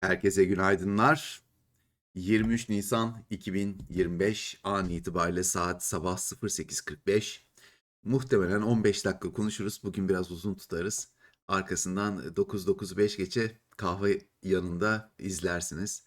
Herkese günaydınlar. 23 Nisan 2025 an itibariyle saat sabah 08.45. Muhtemelen 15 dakika konuşuruz. Bugün biraz uzun tutarız. Arkasından 9-9.05 geçe kahve yanında izlersiniz.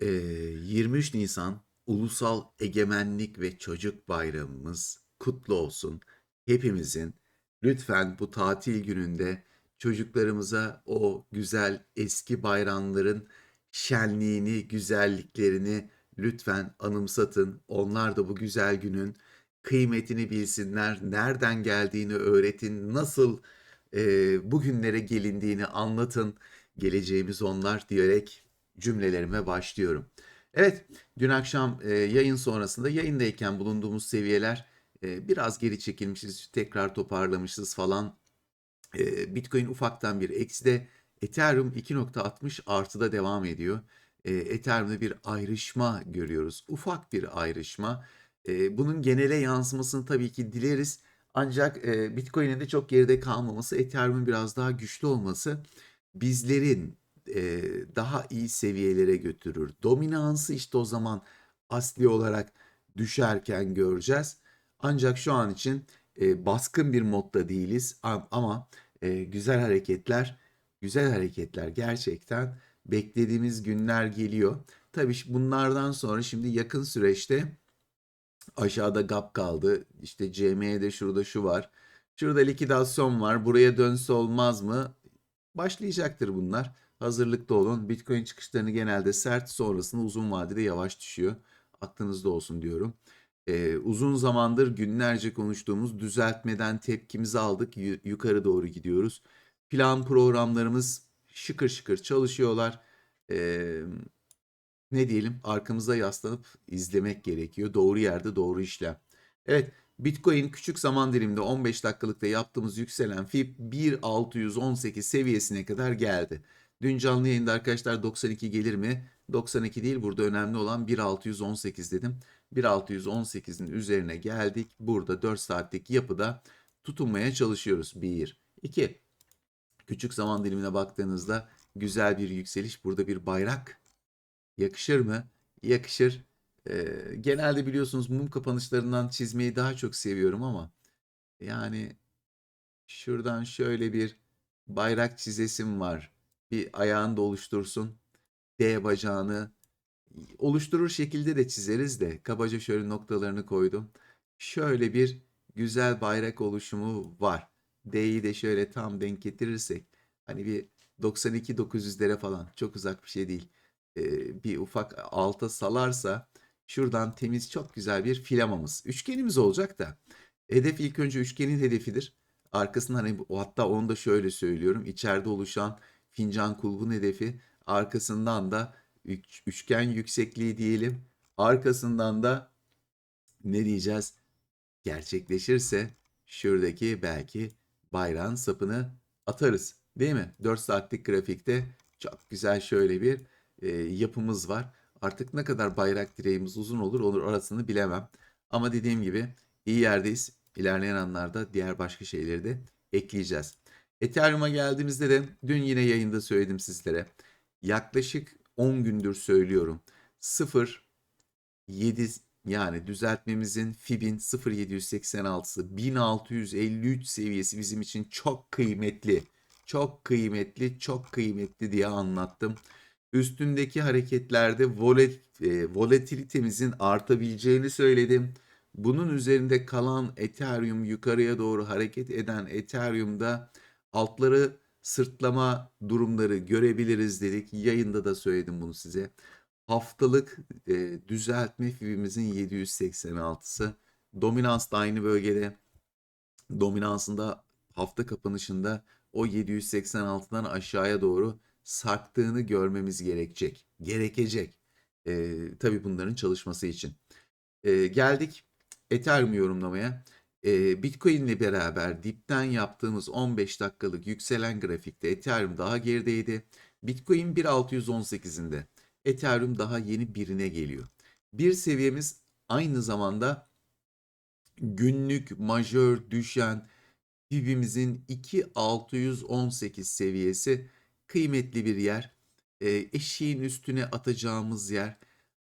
Ee, 23 Nisan Ulusal Egemenlik ve Çocuk Bayramımız kutlu olsun. Hepimizin lütfen bu tatil gününde çocuklarımıza o güzel eski bayramların şenliğini, güzelliklerini lütfen anımsatın. Onlar da bu güzel günün kıymetini bilsinler, nereden geldiğini öğretin, nasıl e, bugünlere gelindiğini anlatın. Geleceğimiz onlar diyerek cümlelerime başlıyorum. Evet, dün akşam e, yayın sonrasında yayındayken bulunduğumuz seviyeler e, biraz geri çekilmişiz, tekrar toparlamışız falan. E, Bitcoin ufaktan bir ekside, Ethereum 2.60 artıda devam ediyor. E, Ethereum'da bir ayrışma görüyoruz, ufak bir ayrışma. E, bunun genele yansımasını tabii ki dileriz. Ancak e, Bitcoin'in de çok geride kalmaması, Ethereum'un biraz daha güçlü olması bizlerin e, daha iyi seviyelere götürür. Dominansı işte o zaman asli olarak düşerken göreceğiz. Ancak şu an için e, baskın bir modda değiliz ama e, güzel hareketler, güzel hareketler gerçekten beklediğimiz günler geliyor. Tabii bunlardan sonra şimdi yakın süreçte aşağıda gap kaldı. İşte CME'de şurada şu var. Şurada likidasyon var. Buraya dönse olmaz mı? Başlayacaktır bunlar. Hazırlıklı olun. Bitcoin çıkışlarını genelde sert sonrasında uzun vadede yavaş düşüyor. Aklınızda olsun diyorum. Ee, uzun zamandır günlerce konuştuğumuz düzeltmeden tepkimizi aldık. Yu- yukarı doğru gidiyoruz. Plan programlarımız şıkır şıkır çalışıyorlar. Ee, ne diyelim arkamıza yaslanıp izlemek gerekiyor. Doğru yerde doğru işlem. Evet Bitcoin küçük zaman diliminde 15 dakikalıkta yaptığımız yükselen fib 1618 seviyesine kadar geldi. Dün canlı yayında arkadaşlar 92 gelir mi? 92 değil burada önemli olan 1618 dedim. 1618'in üzerine geldik. Burada 4 saatlik yapıda tutunmaya çalışıyoruz. 1, 2. Küçük zaman dilimine baktığınızda güzel bir yükseliş. Burada bir bayrak Yakışır mı? Yakışır. Ee, genelde biliyorsunuz mum kapanışlarından çizmeyi daha çok seviyorum ama yani şuradan şöyle bir bayrak çizesim var. Bir ayağını da oluştursun. D bacağını oluşturur şekilde de çizeriz de kabaca şöyle noktalarını koydum. Şöyle bir güzel bayrak oluşumu var. D'yi de şöyle tam denk getirirsek hani bir 92 900'lere falan çok uzak bir şey değil. Ee, bir ufak alta salarsa şuradan temiz çok güzel bir filamamız. Üçgenimiz olacak da hedef ilk önce üçgenin hedefidir. Arkasından hani hatta onu da şöyle söylüyorum. İçeride oluşan fincan kulbun hedefi arkasından da üç- üçgen yüksekliği diyelim. Arkasından da ne diyeceğiz? Gerçekleşirse şuradaki belki bayrağın sapını atarız. Değil mi? 4 saatlik grafikte çok güzel şöyle bir e, yapımız var. Artık ne kadar bayrak direğimiz uzun olur olur arasını bilemem. Ama dediğim gibi iyi yerdeyiz. İlerleyen anlarda diğer başka şeyleri de ekleyeceğiz. Ethereum'a geldiğimizde de dün yine yayında söyledim sizlere. Yaklaşık 10 gündür söylüyorum. 0 7 yani düzeltmemizin FIB'in 0786'sı 1653 seviyesi bizim için çok kıymetli. Çok kıymetli, çok kıymetli diye anlattım. Üstündeki hareketlerde volet, e, volatilitemizin artabileceğini söyledim. Bunun üzerinde kalan Ethereum yukarıya doğru hareket eden Ethereum'da altları sırtlama durumları görebiliriz dedik. Yayında da söyledim bunu size. Haftalık e, düzeltme fibimizin 786'sı. Dominans da aynı bölgede. Dominansında hafta kapanışında o 786'dan aşağıya doğru sarktığını görmemiz gerekecek. Gerekecek. E, tabii bunların çalışması için. E, geldik Ethereum yorumlamaya. E, Bitcoin ile beraber dipten yaptığımız 15 dakikalık yükselen grafikte Ethereum daha gerideydi. Bitcoin 1.618'inde. Ethereum daha yeni birine geliyor. Bir seviyemiz aynı zamanda günlük majör düşen fibimizin 2618 seviyesi kıymetli bir yer. e, eşiğin üstüne atacağımız yer.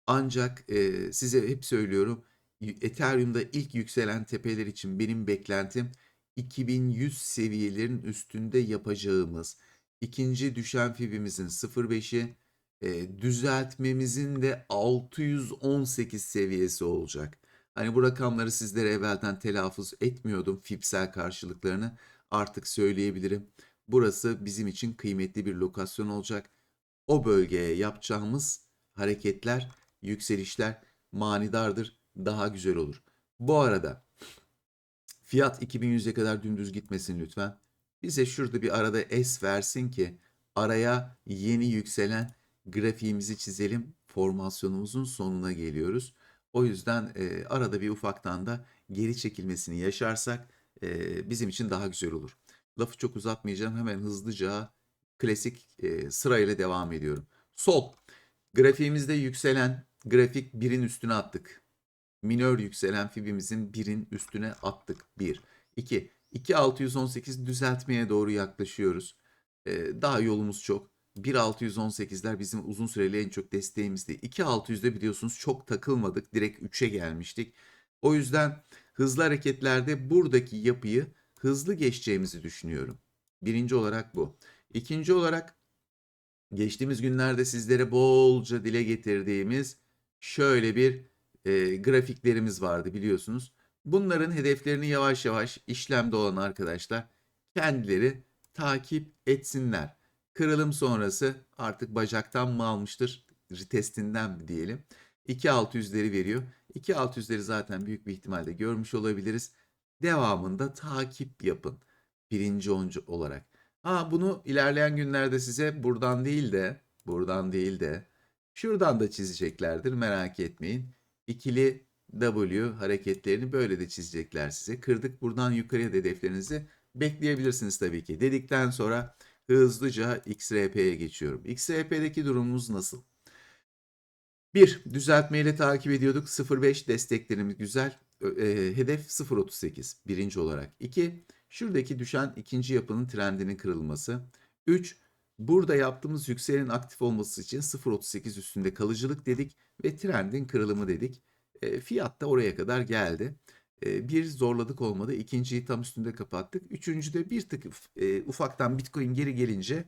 Ancak e, size hep söylüyorum Ethereum'da ilk yükselen tepeler için benim beklentim 2100 seviyelerin üstünde yapacağımız ikinci düşen fibimizin 0.5'i e, düzeltmemizin de 618 seviyesi olacak. Hani bu rakamları sizlere evvelden telaffuz etmiyordum fipsel karşılıklarını artık söyleyebilirim. Burası bizim için kıymetli bir lokasyon olacak. O bölgeye yapacağımız hareketler, yükselişler manidardır, daha güzel olur. Bu arada fiyat 2100'e kadar dümdüz gitmesin lütfen. Bize şurada bir arada S versin ki araya yeni yükselen grafiğimizi çizelim. Formasyonumuzun sonuna geliyoruz. O yüzden e, arada bir ufaktan da geri çekilmesini yaşarsak e, bizim için daha güzel olur. Lafı çok uzatmayacağım. Hemen hızlıca klasik e, sırayla devam ediyorum. Sol. Grafiğimizde yükselen grafik birin üstüne attık. Minör yükselen fibimizin birin üstüne attık. 1. 2. 2618 düzeltmeye doğru yaklaşıyoruz. Ee, daha yolumuz çok. 1618'ler bizim uzun süreli en çok desteğimizdi. 2600'de biliyorsunuz çok takılmadık. Direkt 3'e gelmiştik. O yüzden hızlı hareketlerde buradaki yapıyı hızlı geçeceğimizi düşünüyorum. Birinci olarak bu. İkinci olarak geçtiğimiz günlerde sizlere bolca dile getirdiğimiz şöyle bir e, grafiklerimiz vardı biliyorsunuz. Bunların hedeflerini yavaş yavaş işlemde olan arkadaşlar kendileri takip etsinler. Kırılım sonrası artık bacaktan mı almıştır, testinden mi diyelim. 2600'leri veriyor. 2600'leri zaten büyük bir ihtimalle görmüş olabiliriz. Devamında takip yapın. Birinci oncu olarak. Ha bunu ilerleyen günlerde size buradan değil de buradan değil de şuradan da çizeceklerdir merak etmeyin. İkili W hareketlerini böyle de çizecekler size. Kırdık buradan yukarıya da hedeflerinizi bekleyebilirsiniz tabii ki. Dedikten sonra hızlıca XRP'ye geçiyorum. XRP'deki durumumuz nasıl? 1. Düzeltmeyle takip ediyorduk. 0.5 desteklerimiz güzel. E, hedef 0.38 birinci olarak. 2. Şuradaki düşen ikinci yapının trendinin kırılması. 3. Burada yaptığımız yükselenin aktif olması için 0.38 üstünde kalıcılık dedik ve trendin kırılımı dedik. E, fiyat da oraya kadar geldi. E, bir zorladık olmadı. İkinciyi tam üstünde kapattık. Üçüncüde bir tık e, ufaktan Bitcoin geri gelince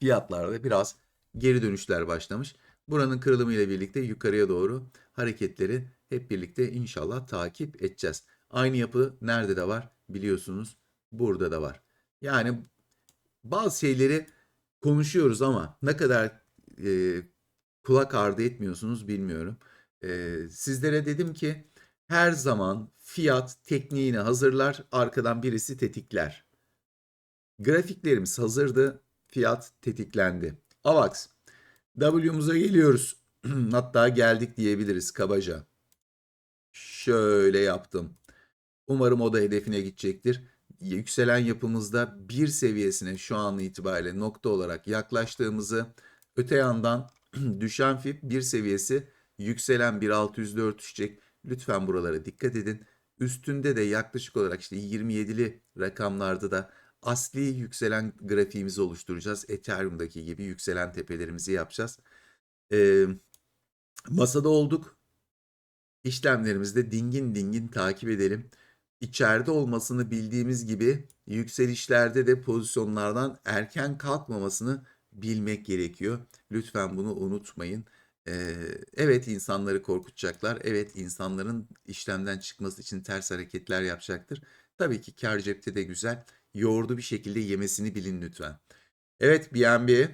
fiyatlarda biraz geri dönüşler başlamış. Buranın kırılımı ile birlikte yukarıya doğru hareketleri hep birlikte inşallah takip edeceğiz. Aynı yapı nerede de var biliyorsunuz burada da var. Yani bazı şeyleri konuşuyoruz ama ne kadar e, kulak ardı etmiyorsunuz bilmiyorum. E, sizlere dedim ki her zaman fiyat tekniğini hazırlar arkadan birisi tetikler. Grafiklerimiz hazırdı. Fiyat tetiklendi. AVAX. W'muza geliyoruz. Hatta geldik diyebiliriz kabaca. Şöyle yaptım. Umarım o da hedefine gidecektir. Yükselen yapımızda bir seviyesine şu an itibariyle nokta olarak yaklaştığımızı, öte yandan düşen fib bir seviyesi yükselen 1.600'de örtüşecek. Lütfen buralara dikkat edin. Üstünde de yaklaşık olarak işte 27'li rakamlarda da asli yükselen grafiğimizi oluşturacağız. Ethereum'daki gibi yükselen tepelerimizi yapacağız. Ee, masada olduk. İşlemlerimizde dingin dingin takip edelim. İçeride olmasını bildiğimiz gibi yükselişlerde de pozisyonlardan erken kalkmamasını bilmek gerekiyor. Lütfen bunu unutmayın. Ee, evet insanları korkutacaklar. Evet insanların işlemden çıkması için ters hareketler yapacaktır. Tabii ki kar cepte de güzel. Yoğurdu bir şekilde yemesini bilin lütfen. Evet BNB.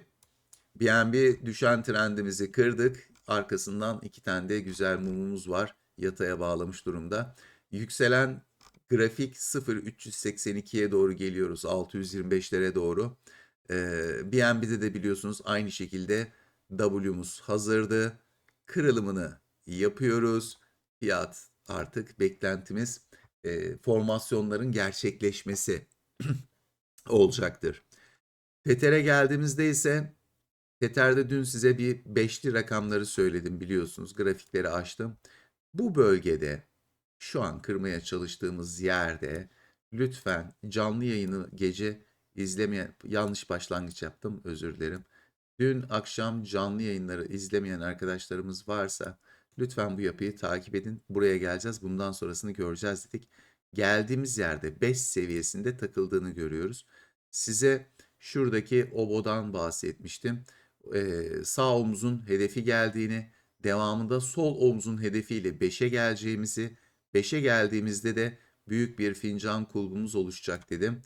BNB düşen trendimizi kırdık. Arkasından iki tane de güzel mumumuz var. Yataya bağlamış durumda. Yükselen grafik 0.382'ye doğru geliyoruz. 625'lere doğru. Ee, BNB'de de biliyorsunuz aynı şekilde W'muz hazırdı. Kırılımını yapıyoruz. Fiyat artık beklentimiz e, formasyonların gerçekleşmesi olacaktır. Tether'e geldiğimizde ise Tether'de dün size bir beşli rakamları söyledim biliyorsunuz. Grafikleri açtım. Bu bölgede şu an kırmaya çalıştığımız yerde lütfen canlı yayını gece izlemeye yanlış başlangıç yaptım özür dilerim. Dün akşam canlı yayınları izlemeyen arkadaşlarımız varsa lütfen bu yapıyı takip edin. Buraya geleceğiz. Bundan sonrasını göreceğiz dedik. Geldiğimiz yerde 5 seviyesinde takıldığını görüyoruz. Size şuradaki obodan bahsetmiştim. Ee, sağ omuzun hedefi geldiğini, devamında sol omzun hedefiyle 5'e geleceğimizi, 5'e geldiğimizde de büyük bir fincan kulbumuz oluşacak dedim.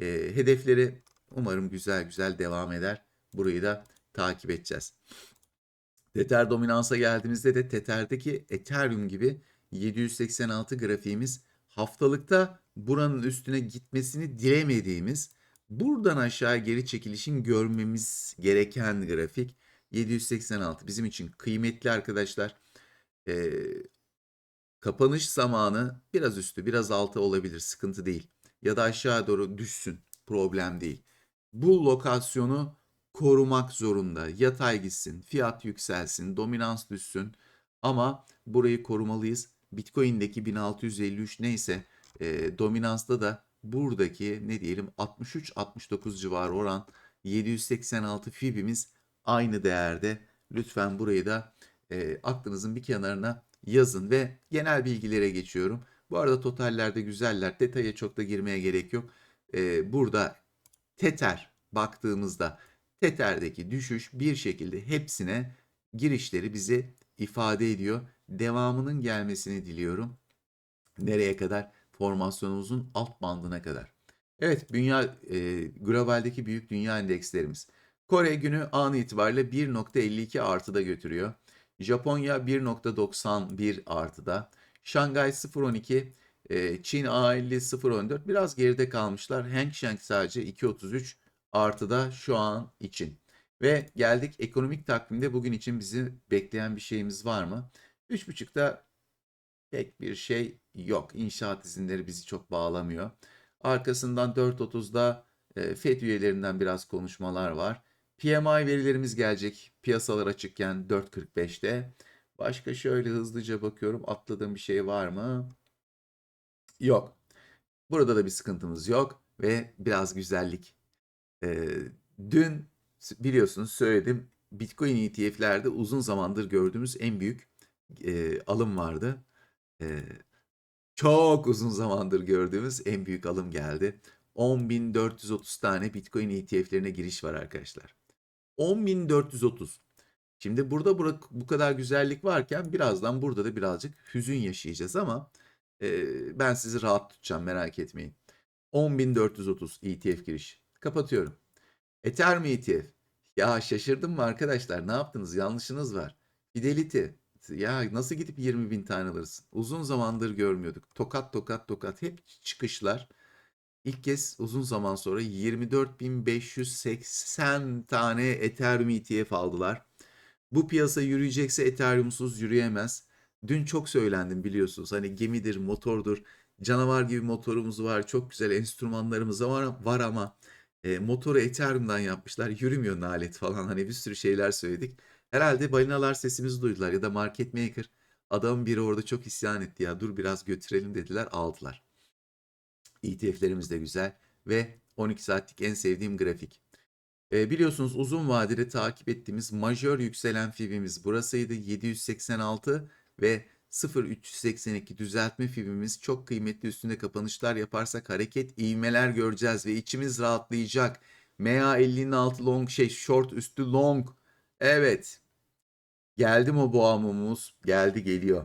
Ee, hedefleri umarım güzel güzel devam eder. Burayı da takip edeceğiz. Tether dominansa geldiğimizde de Tether'deki Ethereum gibi 786 grafiğimiz haftalıkta buranın üstüne gitmesini dilemediğimiz buradan aşağı geri çekilişin görmemiz gereken grafik 786 bizim için kıymetli arkadaşlar. Ee, kapanış zamanı biraz üstü biraz altı olabilir sıkıntı değil ya da aşağı doğru düşsün problem değil. Bu lokasyonu korumak zorunda. Yatay gitsin, fiyat yükselsin, dominans düşsün ama burayı korumalıyız. Bitcoin'deki 1653 neyse e, dominansta da buradaki ne diyelim 63-69 civarı oran 786 fibimiz aynı değerde. Lütfen burayı da e, aklınızın bir kenarına yazın ve genel bilgilere geçiyorum. Bu arada totallerde güzeller. Detaya çok da girmeye gerek yok. E, burada Tether baktığımızda Tether'deki düşüş bir şekilde hepsine girişleri bize ifade ediyor. Devamının gelmesini diliyorum. Nereye kadar? Formasyonumuzun alt bandına kadar. Evet, dünya e, globaldeki büyük dünya endekslerimiz. Kore günü an itibariyle 1.52 artıda götürüyor. Japonya 1.91 artıda. Şangay 0.12, e, Çin A50 0.14 biraz geride kalmışlar. Hang Seng sadece 2.33 artıda şu an için. Ve geldik ekonomik takvimde bugün için bizi bekleyen bir şeyimiz var mı? 3.30'da pek bir şey yok. İnşaat izinleri bizi çok bağlamıyor. Arkasından 4.30'da e, FED üyelerinden biraz konuşmalar var. PMI verilerimiz gelecek. Piyasalar açıkken 4.45'te. Başka şöyle hızlıca bakıyorum. Atladığım bir şey var mı? Yok. Burada da bir sıkıntımız yok ve biraz güzellik. Ee, dün biliyorsunuz söyledim Bitcoin ETF'lerde uzun zamandır gördüğümüz en büyük e, alım vardı. E, çok uzun zamandır gördüğümüz en büyük alım geldi. 10.430 tane Bitcoin ETF'lerine giriş var arkadaşlar. 10.430. Şimdi burada bu kadar güzellik varken birazdan burada da birazcık hüzün yaşayacağız ama e, ben sizi rahat tutacağım merak etmeyin. 10.430 ETF giriş. Kapatıyorum. Ethereum ETF. Ya şaşırdım mı arkadaşlar? Ne yaptınız? Yanlışınız var. Fidelity. Ya nasıl gidip 20 bin tane alırsın? Uzun zamandır görmüyorduk. Tokat tokat tokat hep çıkışlar. İlk kez uzun zaman sonra 24.580 tane Ethereum ETF aldılar. Bu piyasa yürüyecekse Ethereum'suz yürüyemez. Dün çok söylendim biliyorsunuz. Hani gemidir, motordur. Canavar gibi motorumuz var. Çok güzel enstrümanlarımız var, var ama e, motoru Ethereum'dan yapmışlar. Yürümüyor nalet falan. Hani bir sürü şeyler söyledik. Herhalde balinalar sesimizi duydular ya da market maker. Adamın biri orada çok isyan etti ya dur biraz götürelim dediler aldılar. ETF'lerimiz de güzel ve 12 saatlik en sevdiğim grafik. E, biliyorsunuz uzun vadede takip ettiğimiz majör yükselen fibimiz burasıydı 786 ve 0.382 düzeltme fibimiz çok kıymetli üstünde kapanışlar yaparsak hareket ivmeler göreceğiz ve içimiz rahatlayacak. MA50'nin altı long şey short üstü long. Evet. Geldi mi boğamımız? Geldi geliyor.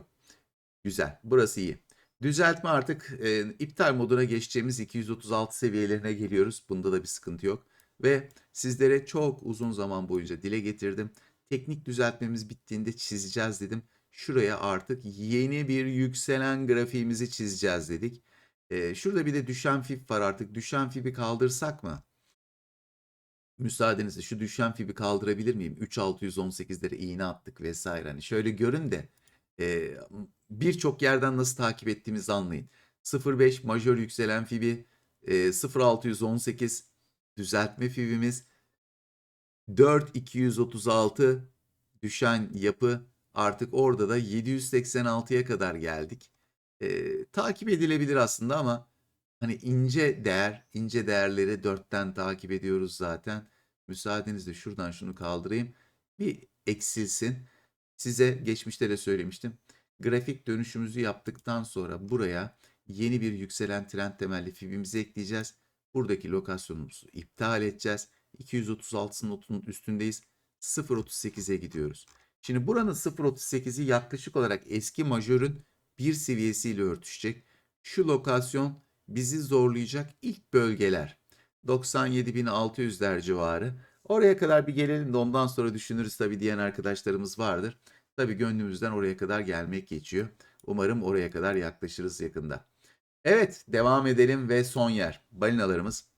Güzel. Burası iyi. Düzeltme artık e, iptal moduna geçeceğimiz 236 seviyelerine geliyoruz. Bunda da bir sıkıntı yok. Ve sizlere çok uzun zaman boyunca dile getirdim. Teknik düzeltmemiz bittiğinde çizeceğiz dedim. Şuraya artık yeni bir yükselen grafiğimizi çizeceğiz dedik. Ee, şurada bir de düşen fib var artık. Düşen fibi kaldırsak mı? Müsaadenizle şu düşen fibi kaldırabilir miyim? 3618'lere iğne attık vesaire. Hani şöyle görün de e, birçok yerden nasıl takip ettiğimizi anlayın. 05 majör yükselen fibi, e, 0618 düzeltme fibimiz, 4236 düşen yapı artık orada da 786'ya kadar geldik. E, takip edilebilir aslında ama hani ince değer, ince değerleri 4'ten takip ediyoruz zaten. Müsaadenizle şuradan şunu kaldırayım. Bir eksilsin. Size geçmişte de söylemiştim. Grafik dönüşümüzü yaptıktan sonra buraya yeni bir yükselen trend temelli fibimizi ekleyeceğiz. Buradaki lokasyonumuzu iptal edeceğiz. 236'sının üstündeyiz. 0.38'e gidiyoruz. Şimdi buranın 0.38'i yaklaşık olarak eski majörün bir seviyesiyle örtüşecek. Şu lokasyon bizi zorlayacak ilk bölgeler. 97.600'ler civarı. Oraya kadar bir gelelim de ondan sonra düşünürüz tabii diyen arkadaşlarımız vardır. Tabii gönlümüzden oraya kadar gelmek geçiyor. Umarım oraya kadar yaklaşırız yakında. Evet devam edelim ve son yer. Balinalarımız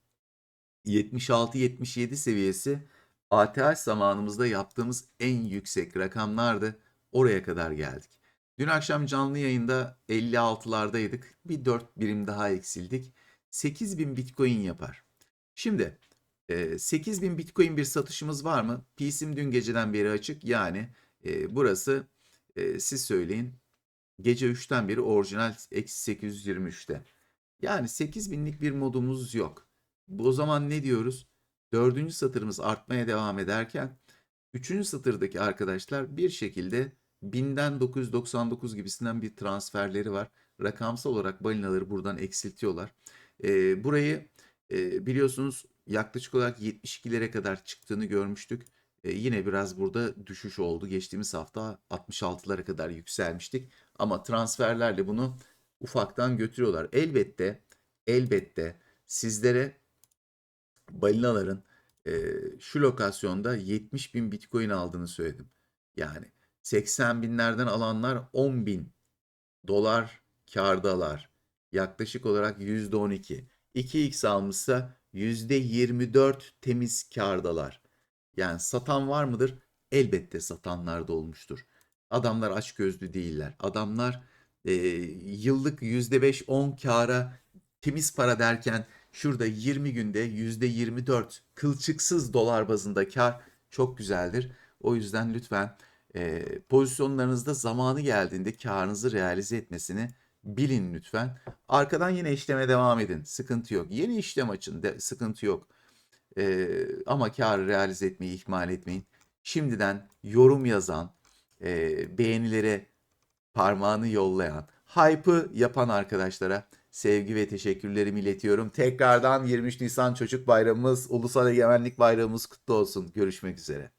76-77 seviyesi ATH zamanımızda yaptığımız en yüksek rakamlardı. Oraya kadar geldik. Dün akşam canlı yayında 56'lardaydık. Bir 4 birim daha eksildik. 8000 Bitcoin yapar. Şimdi e, 8000 Bitcoin bir satışımız var mı? PİS'im dün geceden beri açık. Yani e, burası e, siz söyleyin gece 3'ten beri orijinal eksi 823'te. Yani 8000'lik bir modumuz yok. Bu o zaman ne diyoruz? Dördüncü satırımız artmaya devam ederken üçüncü satırdaki arkadaşlar bir şekilde 1000'den 999 gibisinden bir transferleri var. Rakamsal olarak balinaları buradan eksiltiyorlar. E, burayı e, biliyorsunuz yaklaşık olarak 72'lere kadar çıktığını görmüştük. Yine biraz burada düşüş oldu. Geçtiğimiz hafta 66'lara kadar yükselmiştik. Ama transferlerle bunu ufaktan götürüyorlar. Elbette, elbette sizlere balinaların e, şu lokasyonda 70 bin bitcoin aldığını söyledim. Yani 80 binlerden alanlar 10 bin dolar kardalar. Yaklaşık olarak %12. 2x almışsa %24 temiz kardalar. Yani satan var mıdır? Elbette satanlar da olmuştur. Adamlar açgözlü değiller. Adamlar e, yıllık %5-10 kara temiz para derken şurada 20 günde %24 kılçıksız dolar bazında kar çok güzeldir. O yüzden lütfen e, pozisyonlarınızda zamanı geldiğinde karınızı realize etmesini bilin lütfen. Arkadan yine işleme devam edin. Sıkıntı yok. Yeni işlem açın. De, sıkıntı yok. E, ama karı realize etmeyi ihmal etmeyin. Şimdiden yorum yazan, e, beğenilere parmağını yollayan, hype'ı yapan arkadaşlara sevgi ve teşekkürlerimi iletiyorum. Tekrardan 23 Nisan Çocuk Bayramımız, Ulusal Egemenlik Bayramımız kutlu olsun. Görüşmek üzere.